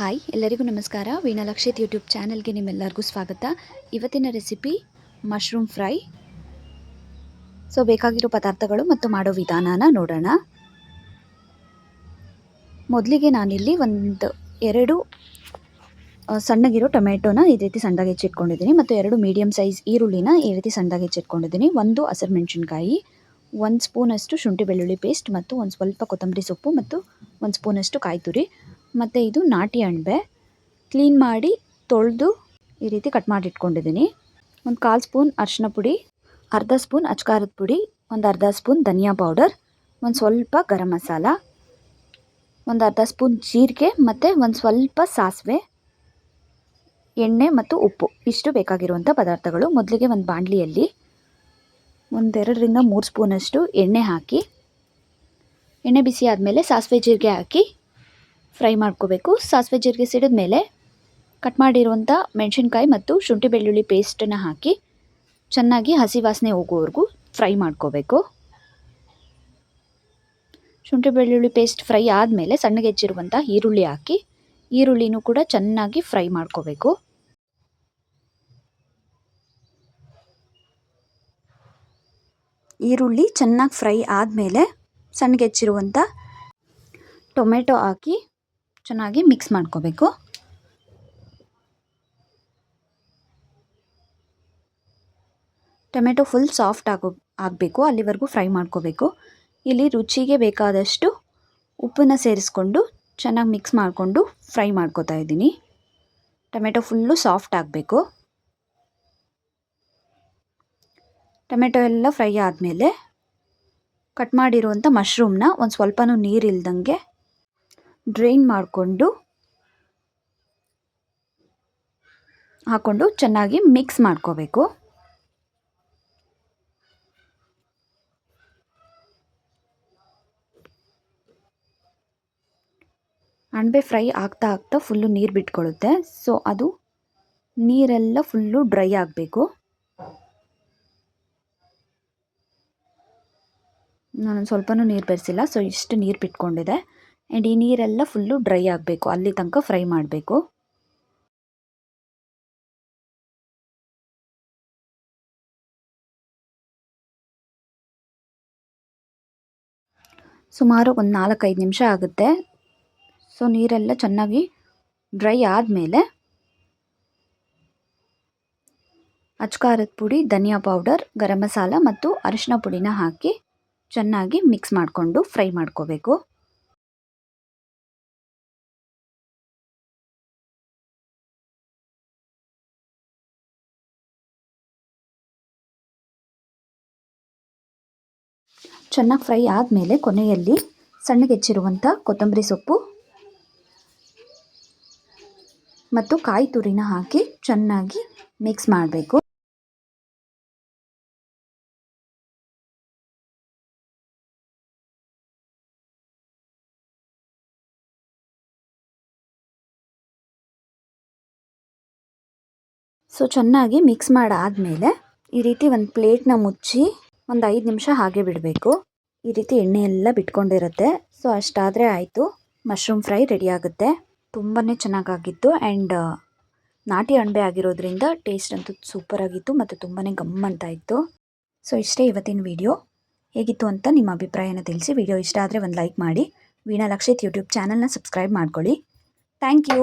Hi, ಎಲ್ಲರಿಗೂ ನಮಸ್ಕಾರ. ವೀಣಾಲಕ್ಷಿತ್ YouTube ಚಾನಲ್ಗೆ ನಿಮ್ಮೆಲ್ಲರಿಗೂ ಸ್ವಾಗತ. ಇವತ್ತಿನ ರೆಸಿಪಿ ಮಶ್ರೂಮ್ ಫ್ರೈ. ಸೊ ಬೇಕಾಗಿರೋ ಪದಾರ್ಥಗಳು ಮತ್ತು ಮಾಡೋ ವಿಧಾನನ ನೋಡೋಣ. ಮೊದಲಿಗೆ ನಾನಿಲ್ಲಿ ಒಂದು, ಎರಡು ಸಣ್ಣಗಿರೋ ಟೊಮೆಟೊನ ಈ ರೀತಿ ಸಣ್ಣದಾಗಿ ಹೆಚ್ಚಿಟ್ಕೊಂಡಿದ್ದೀನಿ ಮತ್ತು ಎರಡು ಮೀಡಿಯಮ್ ಸೈಜ್ ಈರುಳ್ಳಿನ ಈ ರೀತಿ ಸಣ್ಣದಾಗಿ ಹೆಚ್ಚಿಟ್ಕೊಂಡಿದ್ದೀನಿ. ಒಂದು ಹಸಿರು ಮೆಣಸಿನ್ಕಾಯಿ, ಒಂದು ಸ್ಪೂನಷ್ಟು ಶುಂಠಿ ಬೆಳ್ಳುಳ್ಳಿ ಪೇಸ್ಟ್ ಮತ್ತು ಒಂದು ಸ್ವಲ್ಪ ಕೊತ್ತಂಬರಿ ಸೊಪ್ಪು ಮತ್ತು ಒಂದು ಸ್ಪೂನಷ್ಟು ಕಾಯಿ ತುರಿ ಮತ್ತು ಇದು ನಾಟಿ ಅಣಬೆ ಕ್ಲೀನ್ ಮಾಡಿ ತೊಳೆದು ಈ ರೀತಿ ಕಟ್ ಮಾಡಿ ಇಟ್ಕೊಂಡಿದ್ದೀನಿ ಒಂದು ಕಾಲು ಸ್ಪೂನ್ ಅರಿಶಿನ ಪುಡಿ, ಅರ್ಧ ಸ್ಪೂನ್ ಅಚ್ಕಾರದ ಪುಡಿ, ಒಂದು ಅರ್ಧ ಸ್ಪೂನ್ ಧನಿಯಾ ಪೌಡರ್, ಒಂದು ಸ್ವಲ್ಪ ಗರಂ ಮಸಾಲ, ಒಂದು ಅರ್ಧ ಸ್ಪೂನ್ ಜೀರಿಗೆ ಮತ್ತು ಒಂದು ಸ್ವಲ್ಪ ಸಾಸಿವೆ, ಎಣ್ಣೆ ಮತ್ತು ಉಪ್ಪು. ಇಷ್ಟು ಬೇಕಾಗಿರುವಂಥ ಪದಾರ್ಥಗಳು. ಮೊದಲಿಗೆ ಒಂದು ಬಾಣಲಿಯಲ್ಲಿ ಒಂದೆರಡರಿಂದ ಮೂರು ಸ್ಪೂನಷ್ಟು ಎಣ್ಣೆ ಹಾಕಿ, ಎಣ್ಣೆ ಬಿಸಿ ಆದಮೇಲೆ ಸಾಸಿವೆ ಜೀರಿಗೆ ಹಾಕಿ ಫ್ರೈ ಮಾಡ್ಕೋಬೇಕು. ಸಾಸಿವೆ ಜೀರಿಗೆ ಸಿಡಿದ ಮೇಲೆ ಕಟ್ ಮಾಡಿರುವಂಥ ಮೆಣಸಿನ್ಕಾಯಿ ಮತ್ತು ಶುಂಠಿ ಬೆಳ್ಳುಳ್ಳಿ ಪೇಸ್ಟನ್ನು ಹಾಕಿ ಚೆನ್ನಾಗಿ ಹಸಿ ವಾಸನೆ ಹೋಗೋವರೆಗೂ ಫ್ರೈ ಮಾಡ್ಕೋಬೇಕು. ಶುಂಠಿ ಬೆಳ್ಳುಳ್ಳಿ ಪೇಸ್ಟ್ ಫ್ರೈ ಆದಮೇಲೆ ಸಣ್ಣಗೆ ಹೆಚ್ಚಿರುವಂಥ ಈರುಳ್ಳಿ ಹಾಕಿ ಈರುಳ್ಳಿನೂ ಕೂಡ ಚೆನ್ನಾಗಿ ಫ್ರೈ ಮಾಡ್ಕೋಬೇಕು. ಈರುಳ್ಳಿ ಚೆನ್ನಾಗಿ ಫ್ರೈ ಆದಮೇಲೆ ಸಣ್ಣಗೆ ಹೆಚ್ಚಿರುವಂಥ ಟೊಮೆಟೊ ಹಾಕಿ ಚೆನ್ನಾಗಿ ಮಿಕ್ಸ್ ಮಾಡ್ಕೋಬೇಕು. ಟೊಮೆಟೊ ಫುಲ್ ಸಾಫ್ಟ್ ಆಗೋ, ಆಗಬೇಕು, ಅಲ್ಲಿವರೆಗೂ ಫ್ರೈ ಮಾಡ್ಕೋಬೇಕು. ಇಲ್ಲಿ ರುಚಿಗೆ ಬೇಕಾದಷ್ಟು ಉಪ್ಪನ್ನು ಸೇರಿಸ್ಕೊಂಡು ಚೆನ್ನಾಗಿ ಮಿಕ್ಸ್ ಮಾಡಿಕೊಂಡು ಫ್ರೈ ಮಾಡ್ಕೋತಾ ಇದ್ದೀನಿ. ಟೊಮೆಟೊ ಫುಲ್ಲು ಸಾಫ್ಟ್ ಆಗಬೇಕು. ಟೊಮೆಟೊ ಎಲ್ಲ ಫ್ರೈ ಆದಮೇಲೆ ಕಟ್ ಮಾಡಿರುವಂಥ ಮಶ್ರೂಮ್ನ ಒಂದು ಸ್ವಲ್ಪನೂ ನೀರಿಲ್ದಂಗೆ ಡ್ರೈನ್ ಮಾಡಿಕೊಂಡು ಹಾಕ್ಕೊಂಡು ಚೆನ್ನಾಗಿ ಮಿಕ್ಸ್ ಮಾಡ್ಕೋಬೇಕು. ಅಣಬೆ ಫ್ರೈ ಆಗ್ತಾ ಆಗ್ತಾ ಫುಲ್ಲು ನೀರು ಬಿಟ್ಕೊಳ್ಳುತ್ತೆ. ಸೊ, ಅದು ನೀರೆಲ್ಲ ಫುಲ್ಲು ಡ್ರೈ ಆಗಬೇಕು. ನಾನು ಸ್ವಲ್ಪನೂ ನೀರು ಬೆರೆಸಿಲ್ಲ. ಸೊ, ಇಷ್ಟು ನೀರು ಬಿಟ್ಕೊಂಡಿದೆ. ಆ್ಯಂಡ್ ಈ ನೀರೆಲ್ಲ ಫುಲ್ಲು ಡ್ರೈ ಆಗಬೇಕು. ಅಲ್ಲಿ ತನಕ ಫ್ರೈ ಮಾಡಬೇಕು. ಸುಮಾರು ಒಂದು ನಾಲ್ಕೈದು ನಿಮಿಷ ಆಗುತ್ತೆ. ಸೊ ನೀರೆಲ್ಲ ಚೆನ್ನಾಗಿ ಡ್ರೈ ಆದಮೇಲೆ ಅಚ್ಕಾರದ ಪುಡಿ, ಧನಿಯಾ ಪೌಡರ್ ಗರಂ ಮಸಾಲ ಮತ್ತು ಅರಿಶಿನ ಪುಡಿನ ಹಾಕಿ ಚೆನ್ನಾಗಿ ಮಿಕ್ಸ್ ಮಾಡಿಕೊಂಡು ಫ್ರೈ ಮಾಡ್ಕೋಬೇಕು. ಚೆನ್ನಾಗಿ ಫ್ರೈ ಆದಮೇಲೆ ಕೊನೆಯಲ್ಲಿ ಸಣ್ಣಗೆ ಹೆಚ್ಚಿರುವಂಥ ಕೊತ್ತಂಬರಿ ಸೊಪ್ಪು ಮತ್ತು ಕಾಯಿ ತುರಿನ ಹಾಕಿ ಚೆನ್ನಾಗಿ ಮಿಕ್ಸ್ ಮಾಡಬೇಕು. ಸೊ ಚೆನ್ನಾಗಿ ಮಿಕ್ಸ್ ಮಾಡಾದಮೇಲೆ ಈ ರೀತಿ ಒಂದು ಪ್ಲೇಟ್ನ ಮುಚ್ಚಿ ಒಂದು ಐದು ನಿಮಿಷ ಹಾಗೆ ಬಿಡಬೇಕು. ಈ ರೀತಿ ಎಣ್ಣೆ ಎಲ್ಲ ಬಿಟ್ಕೊಂಡಿರುತ್ತೆ. ಸೊ ಅಷ್ಟಾದರೆ ಆಯಿತು. ಮಶ್ರೂಮ್ ಫ್ರೈ ರೆಡಿ ಆಗುತ್ತೆ. ತುಂಬಾ ಚೆನ್ನಾಗಾಗಿತ್ತು. ಆ್ಯಂಡ್ ನಾಟಿ ಅಣಬೆ ಆಗಿರೋದ್ರಿಂದ ಟೇಸ್ಟ್ ಅಂತೂ ಸೂಪರಾಗಿತ್ತು ಮತ್ತು ತುಂಬಾ ಗಮ್ ಅಂತ ಇತ್ತು. ಸೊ ಇಷ್ಟೇ ಇವತ್ತಿನ ವಿಡಿಯೋ ಹೇಗಿತ್ತು ಅಂತ ನಿಮ್ಮ ಅಭಿಪ್ರಾಯನ ತಿಳಿಸಿ. ವಿಡಿಯೋ ಇಷ್ಟ ಆದರೆ ಒಂದು ಲೈಕ್ ಮಾಡಿ. ವೀಣಾ ಲಕ್ಷಿತ್ ಯೂಟ್ಯೂಬ್ ಚಾನಲ್ನ ಸಬ್ಸ್ಕ್ರೈಬ್ ಮಾಡ್ಕೊಳ್ಳಿ. Thank you